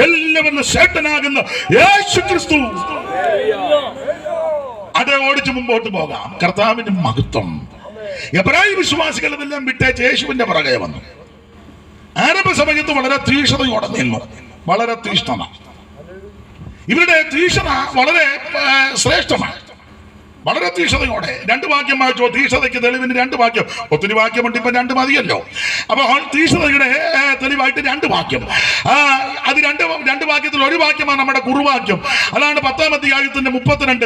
എല്ലാവരും ശേട്ടനാകുന്ന യേശു ക്രിസ്തു അതെ ഓടിച്ച് മുമ്പോട്ട് പോകാം. കർത്താവിന്റെ മഹത്വം. എബ്രാഹിം വിശ്വാസികളെല്ലാം വിട്ടേച്ച് യേശുവിന്റെ പുറകെ വന്നു. ആരംഭ സമയത്ത് വളരെ തീക്ഷ്ണതയോടെ നിന്നു. വളരെ തീക്ഷ്ണത. ഇവരുടെ തീക്ഷണ വളരെ ശ്രേഷ്ഠമാണ്. വളരെ തീക്ഷതയോടെ രണ്ട് വാക്യം വായിച്ചോ തീക്ഷ്ണതയ്ക്ക് തെളിവിന് രണ്ട് വാക്യം. ഒത്തിരി വാക്യമുണ്ട് ഇപ്പൊ രണ്ട് മതിയല്ലോ. അപ്പോൾ തീക്ഷ്ണതയുടെ ഏ, തെളിവായിട്ട് രണ്ട് വാക്യം. ആ, അത് രണ്ട് രണ്ട് വാക്യത്തിൽ ഒരു വാക്യമാണ് നമ്മുടെ കുറുവാക്യം. അതാണ് പത്താമത്തെ അധ്യായത്തിന്റെ മുപ്പത്തിരണ്ട്.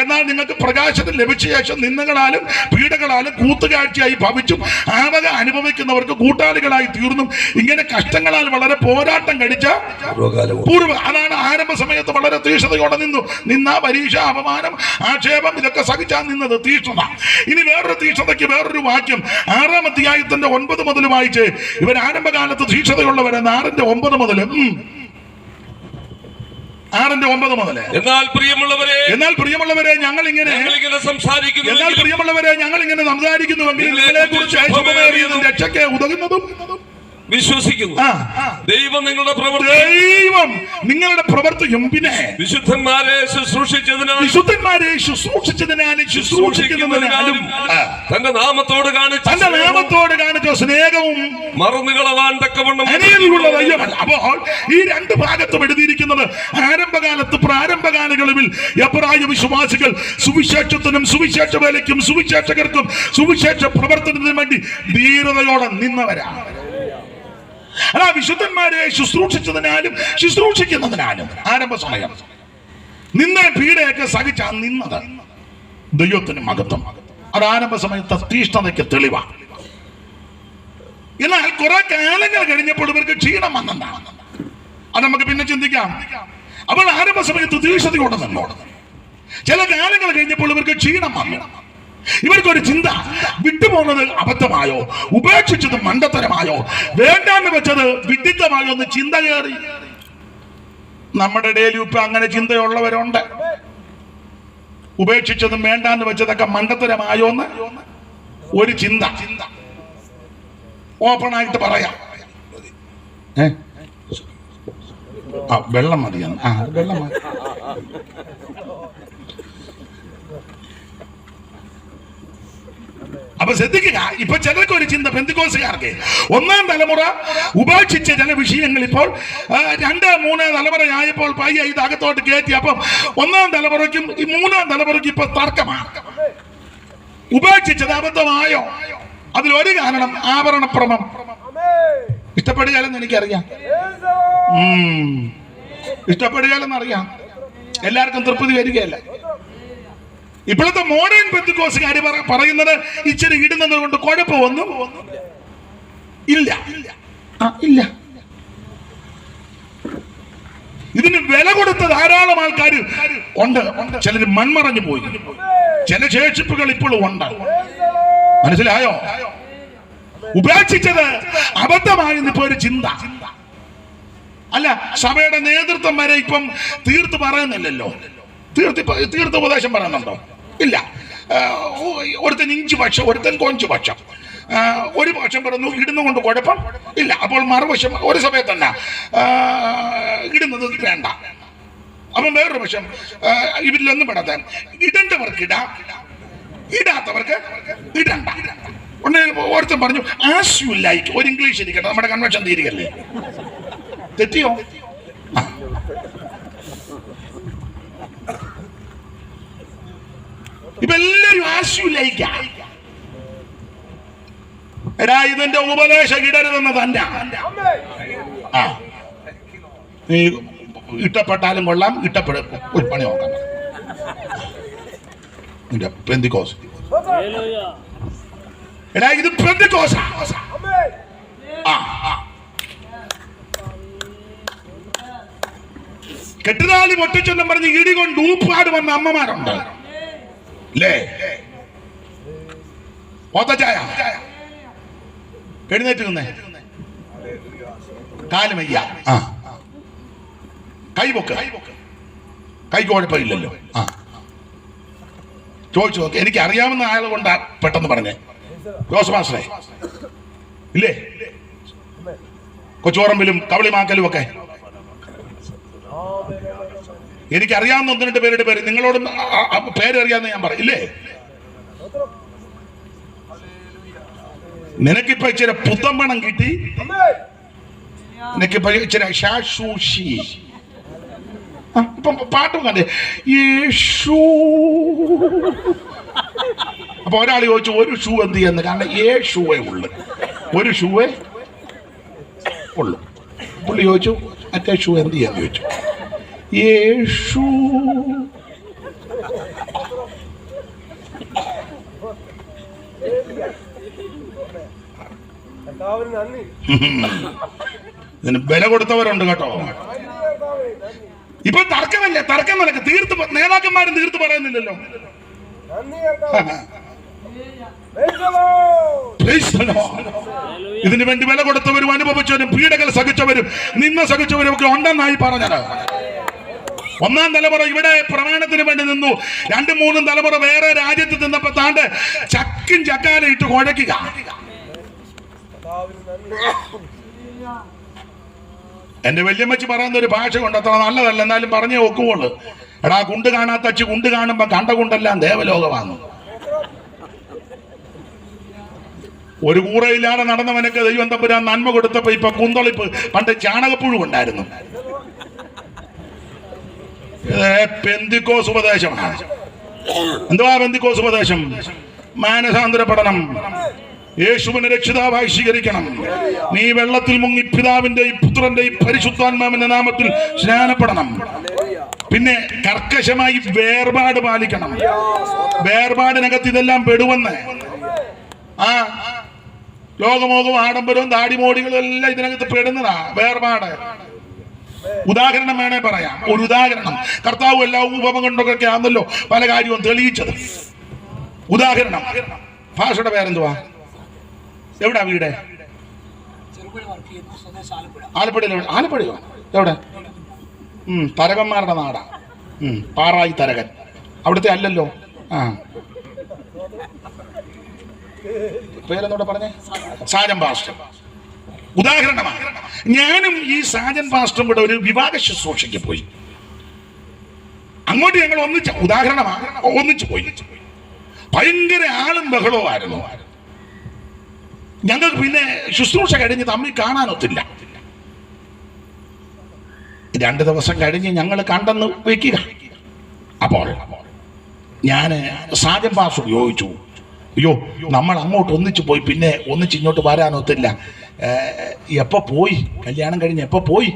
എന്നാൽ നിങ്ങൾക്ക് പ്രകാശത്തിൽ ലഭിച്ച ശേഷം നിന്നുകളാലും പീഡകളാലും കൂത്തുകാഴ്ചയായി ഭവിച്ചും ആവക അനുഭവിക്കുന്നവർക്ക് കൂട്ടാളികളായി തീർന്നും. ഇങ്ങനെ കഷ്ടങ്ങളാൽ വളരെ പോരാട്ടം കഴിച്ച പൂർവ അതാണ് ആരംഭ സമയത്ത് വളരെ തീക്ഷതയോടെ നിന്നു. നിന്ന പരീക്ഷ അപമാനം ആക്ഷേപം ഇതൊക്കെ സഹിച്ചാൽ നിന്നത് തീക്ഷണ ഇനി വേറൊരു തീക്ഷണതയ്ക്ക് വേറൊരു വാക്യം. ആറാം അധ്യായത്തിന്റെ ഒൻപത് മുതൽ വായിച്ച് ഇവർ ആരംഭകാലത്ത് തീക്ഷ്ണതയുള്ളവരെ ആറിന്റെ ഒമ്പത് മുതൽ. ആറിന്റെ ഒമ്പത് മുതൽ എന്നാൽ പ്രിയമുള്ളവരെ എന്നാൽ പ്രിയമുള്ളവരെ ഞങ്ങൾ ഇങ്ങനെ സംസാരിക്കുന്നു എന്നാൽ പ്രിയമുള്ളവരെ ഞങ്ങൾ ഇങ്ങനെ സംസാരിക്കുന്നുവെങ്കിൽ നിങ്ങളെ കുറിച്ച് രക്ഷയ്ക്ക് ഉതകുന്നതും വിശ്വസിക്കുന്നു. ദൈവം നിങ്ങളുടെ പ്രവൃത്തി. ദൈവം നിങ്ങളുടെ പ്രവർത്തിയും പിന്നെ വിശുദ്ധന്മാരെ ശുശ്രൂഷിച്ചതിനാൽ. വിശുദ്ധന്മാരെ ശുശ്രൂഷിച്ചതിനാലും ശുശ്രൂഷിക്കുന്നതിനാലും തന്റെ നാമത്തോട് കാണിച്ച തന്റെ നാമത്തോട് കാണിച്ച സ്നേഹവും മറന്നുകളവാൻ തക്കവണ്ണം അനീതിയുള്ള ദൈവമല്ല. അപ്പോൾ ഈ രണ്ട് ഭാഗത്തും എഴുതിയിരിക്കുന്നത് ആരംഭകാലത്ത് പ്രാരംഭകാലങ്ങളിൽ എബ്രായ വിശ്വാസികൾ സുവിശേഷത്തിനും സുവിശേഷ വേലയ്ക്കും സുവിശേഷകർക്കും സുവിശേഷ പ്രവർത്തനത്തിനും വേണ്ടി ധീരതയോടെ നിന്നവരാണ്. അതാ വിശുദ്ധന്മാരെ ശുശ്രൂഷിച്ചതിനാലും ശുശ്രൂഷിക്കുന്നതിനാലും. ആരംഭ സമയം. നിന്ന പീഡയൊക്കെ സഹിച്ചാ നിന്നത് ദൈവത്തിന് മഹത്വം അത് ആരംഭ സമയത്ത് തീഷ്ണതയ്ക്ക് തെളിവാണ് എന്നാൽ കുറെ കാലങ്ങൾ കഴിഞ്ഞപ്പോൾ ഇവർക്ക് ക്ഷീണം വന്നെന്നാണ് അത് നമുക്ക് പിന്നെ ചിന്തിക്കാം. അപ്പോൾ ആരംഭ സമയത്ത് തീക്ഷണതയോടെ നിന്നോട് ചില കാലങ്ങൾ കഴിഞ്ഞപ്പോൾ ഇവർക്ക് ക്ഷീണം വന്നു. ഇവർക്കൊരു ചിന്ത. വിട്ടുപോകുന്നത് അബദ്ധമായോ? ഉപേക്ഷിച്ചത് മണ്ടത്തരമായോ? വേണ്ടാന്ന് വെച്ചത് വിഡിത്തമായോ എന്ന് ചിന്ത കയറി നമ്മുടെ ഇടയിൽ ഇപ്പൊ അങ്ങനെ ചിന്തയുള്ളവരുണ്ട്. ഉപേക്ഷിച്ചതും വേണ്ടാന്ന് വെച്ചതൊക്കെ മണ്ടത്തരമായോ എന്ന് ഒരു ചിന്ത. ഓപ്പൺ ആയിട്ട് പറയാം? ആ വെള്ളം മതിയാണ് ആ വെള്ളം മതി. അപ്പൊ ശ്രദ്ധിക്കുക. ഇപ്പൊ ചിലർക്ക് ഒരു ചിന്ത ബന്ധുക്കോസുകാർക്ക്. ഒന്നാം തലമുറ ഉപേക്ഷിച്ച ചില വിഷയങ്ങൾ ഇപ്പോൾ രണ്ട് മൂന്ന് തലമുറയായപ്പോൾ പയ്യ ഇത് അകത്തോട്ട് കയറ്റി. അപ്പം ഒന്നാം തലമുറയ്ക്കും ഈ മൂന്നാം തലമുറയ്ക്കും ഇപ്പൊ തർക്കമാണ്. ഉപേക്ഷിച്ചത് അബദ്ധമായോ? അതിലൊരു കാരണം ആഭരണപ്രമം. ഇഷ്ടപ്പെടുകയല്ലെന്ന് എനിക്കറിയാം. ഉം. ഇഷ്ടപ്പെടുകയല്ലെന്ന് അറിയാം എല്ലാവർക്കും തൃപ്തി വരികയല്ല? ഇപ്പോഴത്തെ മോഡേൺ ബന്ധുക്കോസുകാർ പറയുന്നത് ഇച്ചിരി ഇടുന്നത് കൊണ്ട് കുഴപ്പമൊന്നും ഇല്ല. ഇല്ല. ഇതിന് വില കൊടുത്ത ധാരാളം ആൾക്കാർ ഉണ്ട്. ചിലർ മൺമറഞ്ഞു പോയി. ചില ശേഷിപ്പുകൾ ഇപ്പോഴും ഉണ്ട്. മനസ്സിലായോ? ഉപേക്ഷിച്ചത് അബദ്ധമായി ഇപ്പൊ ഒരു ചിന്ത. അല്ല സഭയുടെ നേതൃത്വം വരെ ഇപ്പം തീർത്ത് പറയുന്നില്ലല്ലോ. തീർത്ത് തീർത്ത് ഉപദേശം പറയുന്നുണ്ടോ? ഇല്ല. ഒരുത്തൻ ഇഞ്ച് പക്ഷം ഒരുത്തൻ കൊഞ്ച് പക്ഷം. ഒരു പക്ഷം പറഞ്ഞു ഇടുന്നതുകൊണ്ട് കുഴപ്പം ഇല്ല. അപ്പോൾ മറുവശം ഒരു സമയത്തല്ല തന്നെ ഇടുന്നത് വേണ്ട. അപ്പം വേറൊരു പക്ഷം ഇവരിലൊന്നും പെടാത്ത ഇടേണ്ടവർക്ക് ഇടാം ഇടാത്തവർക്ക് ഇടണ്ട. ഉടനെ ഒരുത്തൻ പറഞ്ഞു ആസ് യു ലൈക്ക് ഒരു ഇംഗ്ലീഷ് ഇരിക്കട്ടെ നമ്മുടെ കൺവെൻഷൻ തീരുകയല്ലേ? തെറ്റിയോ? ഇപ്പൊ എല്ലാരും ആശുലയിക്ക എടാ ഇതിന്റെ ഉപദേശം ഇടരുതെന്ന് തന്റെ ആ. നീ ഇഷ്ടപ്പെട്ടാലും കൊള്ളാം ഇഷ്ടപ്പെടും ഒരു പണി നോക്കാം. നിന്റെ പെന്തിക്കോസ്. എടാ ഇത് പെന്തിക്കോസ. ആ ആ. കെട്ടുതാലി പൊട്ടിച്ചെന്നും പറഞ്ഞ് ഇടി കൊണ്ട് ഊപ്പാട് വന്ന അമ്മമാരുണ്ട്. അല്ലേ പോത്തച്ചായ എഴുന്നേറ്റ് നിന്നേ കാൽ ആ. കൈപൊക്ക് കൈ കുഴപ്പമില്ലല്ലോ. ആ. ചോദിച്ചു നോക്ക്. എനിക്ക് അറിയാവുന്ന ആൾ കൊണ്ടാ പെട്ടെന്ന് പറഞ്ഞേ. ജോസ് മാസ്റ്ററെ. ഇല്ലേ? കൊച്ചോറമ്പിലും കവളിമാക്കലും ഒക്കെ. എനിക്കറിയാവുന്ന ഒന്ന് രണ്ട് പേരുടെ പേര് നിങ്ങളോട് പേരറിയാന്ന് ഞാൻ പറയില്ലേ നിനക്കിപ്പോ ഇച്ചിരി പുത്തമ്പണം കിട്ടി? നിനക്കിപ്പോ ഇച്ചിരി പാട്ടും കണ്ടേ. യേശു. അപ്പൊ ഒരാൾ ചോദിച്ചു ഒരു ഷൂ എന്ത് ചെയ്യുന്നു? കാരണം ഷൂവേ ഉള്ളു. ഒരു ഷൂവേ ഉള്ളു. പുള്ളി ചോദിച്ചു മറ്റേ ഷൂ എന്ത് ചെയ്യാന്ന്? ചോദിച്ചു. യേശു. ഇതിന് വില കൊടുത്തവരുണ്ട് കേട്ടോ. ഇപ്പൊ തർക്കമല്ലേ? തർക്കം നടക്കും തീർത്ത് നേതാക്കന്മാരും തീർത്ത് പറയുന്നില്ലല്ലോ. ഇതിനു വേണ്ടി വില കൊടുത്തവരും അനുഭവിച്ചവരും പീഡകൾ സഹിച്ചവരും നിന്ന സഹിച്ചവരും ഒക്കെ ഉണ്ടെന്നായി പറഞ്ഞത്. ഒന്നാം തലമുറ ഇവിടെ പ്രമാണത്തിന് വേണ്ടി നിന്നു. രണ്ടും മൂന്നും തലമുറ വേറെ രാജ്യത്ത് നിന്നപ്പോ താണ്ട് ചക്കും ചക്കാലും ഇട്ട് കുഴക്കുക. എന്റെ വല്യമ്മച്ചി പറയുന്ന ഒരു ഭാഷ കൊണ്ട് അത്ര നല്ലതല്ല എന്നാലും പറഞ്ഞേ ഒക്കുവുള്ളൂ എടാ കുണ്ട് കാണാത്ത അച്ഛ കുണ്ട് കാണുമ്പോ കണ്ട കുണ്ടെല്ലാം ദേവലോകമാണ്. ഒരു കൂറയില്ലാതെ നടന്നവനൊക്കെ ദൈവം തമ്പുരാൻ നന്മ കൊടുത്തപ്പോ ഇപ്പൊ കുന്തളിപ്പ് പണ്ട് ചാണകപ്പുഴു ഉണ്ടായിരുന്നു. പെന്തിക്കോസ് ഉപദേശം. എന്തുവാ പെന്തിക്കോസ് ഉപദേശം? മാനസാന്തര പഠനം യേശുവിനെ രക്ഷിതാവായി സ്വീകരിക്കണം. നീ വെള്ളത്തിൽ മുങ്ങി പിതാവിന്റെയും പുത്രന്റെയും പരിശുദ്ധാത്മാവിന്റെ നാമത്തിൽ സ്നാനപ്പെടണം. പിന്നെ കർക്കശമായി വേർപാട് പാലിക്കണം. വേർപാടിനകത്ത് ഇതെല്ലാം പെടുവെന്ന്. ആ ലോകമോകവും ആഡംബരവും താടിമോടികളും എല്ലാം ഇതിനകത്ത് പെടുന്നതാ വേർപാട്. ഉദാഹരണം വേണേ പറയാം. ഒരു ഉദാഹരണം. കർത്താവ് എല്ലാ ഉപമ കൊണ്ടൊക്കെ ആണല്ലോ പല കാര്യവും തെളിയിച്ചത്. ഉദാഹരണം. ഭാഷയുടെ പേരെന്തുവാ? എവിടാ വീട്? ആലപ്പുഴയിൽ? ആലപ്പുഴയോ? എവിടെ? തരകന്മാരുടെ നാടാ. പാറായി തരകൻ. അവിടുത്തെ അല്ലല്ലോ. ആ. പേരെന്നോടെ പറഞ്ഞേ? സാരം പാസ്റ്റർ ഉദാഹരണമാണ്. ഞാനും ഈ സാജൻ പാസ്റ്ററും കൂടെ ഒരു വിവാഹ ശുശ്രൂഷയ്ക്ക് പോയി. അങ്ങോട്ട് ഞങ്ങൾ ഒന്നിച്ച ഉദാഹരണമാണ് ഒന്നിച്ചു പോയി. ഭയങ്കര ആളും ബഹളവുമായിരുന്നു ഞങ്ങൾക്ക് പിന്നെ ശുശ്രൂഷ കഴിഞ്ഞ് തമ്മിൽ കാണാനൊത്തില്ല. രണ്ട് ദിവസം കഴിഞ്ഞ് ഞങ്ങൾ കണ്ടെന്ന് വെക്കുക. അപ്പോൾ ഞാൻ സാജൻ പാസ് ഉപയോഗിച്ചു അയ്യോ നമ്മൾ അങ്ങോട്ട് ഒന്നിച്ചു പോയി പിന്നെ ഒന്നിച്ച് ഇങ്ങോട്ട് വരാനൊത്തില്ല. എപ്പോ പോയി? കല്യാണം കഴിഞ്ഞ് എപ്പോ പോയി?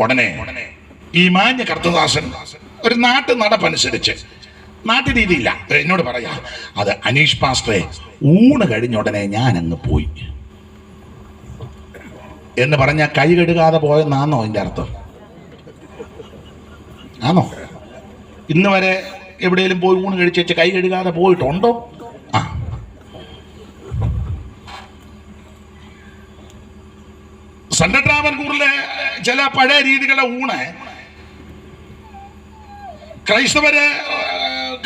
ഉടനെ ഈ മാന്യ കർത്തദാസൻ ഒരു നാട്ടു നടപ്പനുസരിച്ച് നാട്ടു രീതിയില്ല. എന്നോട് പറയാ അത് അനീഷ് പാസ്റ്ററെ ഊണ് കഴിഞ്ഞ ഉടനെ ഞാൻ അങ്ങ് പോയി. എന്ന് പറഞ്ഞ കൈ കഴുകാതെ പോയെന്നാന്നോ അതിന്റെ അർത്ഥം? ആണോ ഇന്ന് വരെ എവിടെയെങ്കിലും പോയി ഊണ് കഴിച്ച് വെച്ച് കൈ കഴുകാതെ പോയിട്ടുണ്ടോ? ചില പഴയ രീതികളുടെ ഊണ് ക്രൈസ്തവര്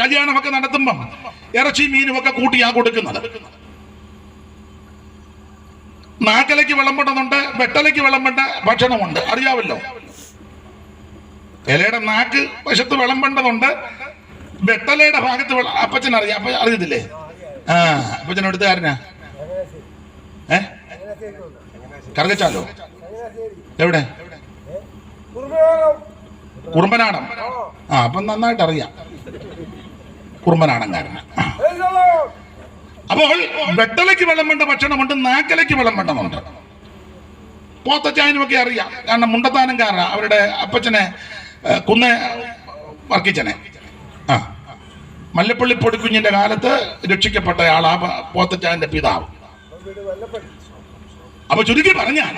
കല്യാണമൊക്കെ നടത്തുമ്പം ഇറച്ചി മീനും ഒക്കെ കൂട്ടിയാ കൊടുക്കുന്നത്. നാക്കലയ്ക്ക് വിളമ്പുന്നുണ്ട് വെട്ടലയ്ക്ക് വിളമ്പേണ്ട ഭക്ഷണമുണ്ട്. അറിയാവല്ലോ? ഇലയുടെ നാക്ക് വശത്ത് വിളമ്പേണ്ടതുണ്ട് വെട്ടലയുടെ ഭാഗത്ത് അപ്പച്ചൻ അറിയാം അപ്പ അറിയത്തില്ലേ? ആ അപ്പച്ചൻ എടുത്തുകാരനാ ഏ? കറുകച്ചാലോ? എവിടെ? കുറുമ്പനാണ് ആ അപ്പം നന്നായിട്ട് അറിയാം കുറുമ്പനാടൻകാരന്. അപ്പോൾ വെട്ടലയ്ക്ക് വിളമ്പേണ്ട ഭക്ഷണമുണ്ട് നാക്കലയ്ക്ക് വിളമ്പേണ്ടതുണ്ട് പോത്തച്ചായനുമൊക്കെ അറിയാം. കാരണം മുണ്ടത്താനംകാരനാ അവരുടെ അപ്പച്ചനെ കുന്ന വർക്കിച്ചനെ. ആ. മല്ലപ്പള്ളി പൊടിക്കുഞ്ഞിന്റെ കാലത്ത് രക്ഷിക്കപ്പെട്ട ആളാ പോത്തച്ചായന്റെ പിതാവ്. അപ്പൊ ചുരുക്കി പറഞ്ഞാൽ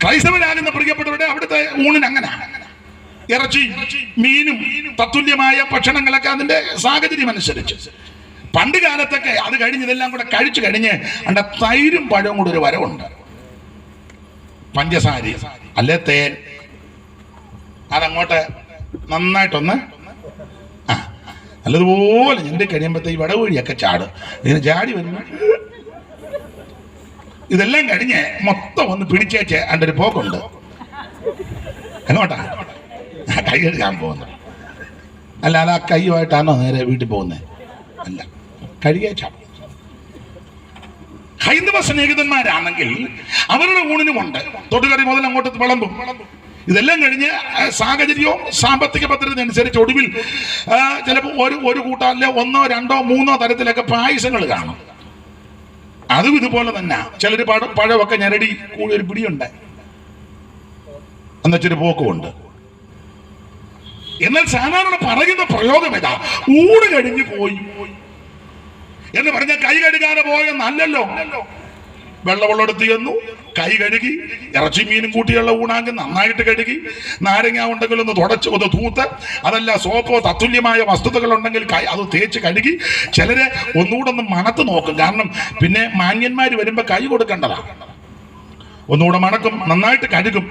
ക്രൈസ്തവരാകുന്ന പ്രിയപ്പെട്ടവരുടെ അവിടുത്തെ ഊണിന് അങ്ങനെ ഇറച്ചി മീനും തത്തുല്യമായ ഭക്ഷണങ്ങളൊക്കെ അതിന്റെ സാഹചര്യം അനുസരിച്ച് പണ്ട് കാലത്തൊക്കെ അത് കഴിഞ്ഞ് ഇതെല്ലാം കൂടെ കഴിച്ചു കഴിഞ്ഞ് അവിടെ തൈരും പഴവും കൂടെ ഒരു വരവുണ്ട്. പഞ്ചസാരി അല്ലെ തേൻ? അതങ്ങോട്ട് നന്നായിട്ടൊന്ന് ആ നല്ലതുപോലെ ഞണ്ട് കഴിയുമ്പോഴത്തെ ഈ വടവഴിയൊക്കെ ചാട്. ഇതിന് ചാടി വരുന്നു ഇതെല്ലാം കഴിഞ്ഞ് മൊത്തം ഒന്ന് പിടിച്ചേച്ച് എന്റെ ഒരു പോക്കുണ്ട്. എങ്ങോട്ടാ കൈ കഴുകാൻ പോകുന്നത് അല്ലാതെ ആ കൈയുമായിട്ടാണോ നേരെ വീട്ടിൽ പോകുന്നത് അല്ല കഴുകിയേച്ചാ. ഹൈന്ദവ സ്നേഹിതന്മാരാണെങ്കിൽ അവരുടെ ഊണിനുമുണ്ട്. തൊട്ടുകറി മുതൽ അങ്ങോട്ട് വിളമ്പും. ഇതെല്ലാം കഴിഞ്ഞ് സാഹചര്യവും സാമ്പത്തിക ഭദ്രത അനുസരിച്ച് ഒടുവിൽ ചിലപ്പോൾ ഒരു ഒരു കൂട്ടാറിലെ ഒന്നോ രണ്ടോ മൂന്നോ തരത്തിലൊക്കെ പായസങ്ങൾ കാണും. അതും ഇതുപോലെ തന്നെ. ചിലർ പഴ പഴമൊക്കെ ഞെരടി കൂടി ഒരു പിടിയുണ്ട്. എന്നുവെച്ചൊരു പോക്കുമുണ്ട്. എന്നാൽ സാധാരണ പറയുന്ന പ്രയോഗം ഇതാ. ഊട് കഴിഞ്ഞു പോയി. എന്ന് പറഞ്ഞ കൈ കഴുകാതെ പോയെന്നല്ലല്ലോ. വെള്ളവെള്ളെടുത്ത് ചെന്നു. കൈ കഴുകി ഇറച്ചി മീനും കൂട്ടിയുള്ള ഊണാങ്കി നന്നായിട്ട് കഴുകി. നാരങ്ങ ഉണ്ടെങ്കിൽ ഒന്ന് തുടച്ച് ഒന്ന് തൂത്ത്. അതല്ല സോപ്പോ തത്തുല്യമായ വസ്തുതകൾ ഉണ്ടെങ്കിൽ അത് തേച്ച് കഴുകി. ചിലര് ഒന്നുകൂടെ ഒന്ന് മണത്ത് നോക്കും. കാരണം പിന്നെ മാന്യന്മാർ വരുമ്പോൾ കൈ കൊടുക്കേണ്ടതാണ് ഒന്നുകൂടെ മണക്കും നന്നായിട്ട് കഴുകും.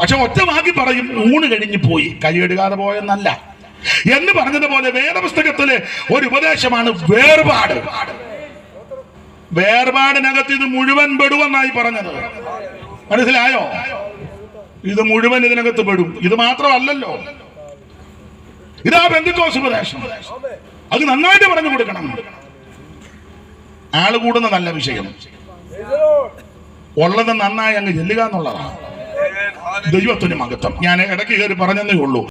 പക്ഷെ ഒറ്റ വാക്കി പറയും ഊണ് കഴിഞ്ഞു പോയി. കൈ കഴുകാതെ പോയെന്നല്ല. എന്ന് പറഞ്ഞതുപോലെ വേദപുസ്തകത്തിലെ ഒരു ഉപദേശമാണ് വേർപാട്. വേർപാടിനകത്ത് ഇത് മുഴുവൻ പെടുവെന്നായി പറഞ്ഞത്. മനസ്സിലായോ? ഇത് മുഴുവൻ ഇതിനകത്ത് പെടും. ഇത് മാത്രമല്ലല്ലോ. ഇതാ ബന്ധുക്കോസ് ഉപദേശം. അത് നന്നായിട്ട് പറഞ്ഞു കൊടുക്കണം. ആൾ കൂടുന്ന നല്ല വിഷയം. ഉള്ളത് നന്നായി അങ്ങ് ചെല്ലുക എന്നുള്ളതാണ്. ദൈവത്തിന് മഹത്വം ഞാൻ ഇടയ്ക്ക് കയറി പറഞ്ഞതേ ഉള്ളൂ.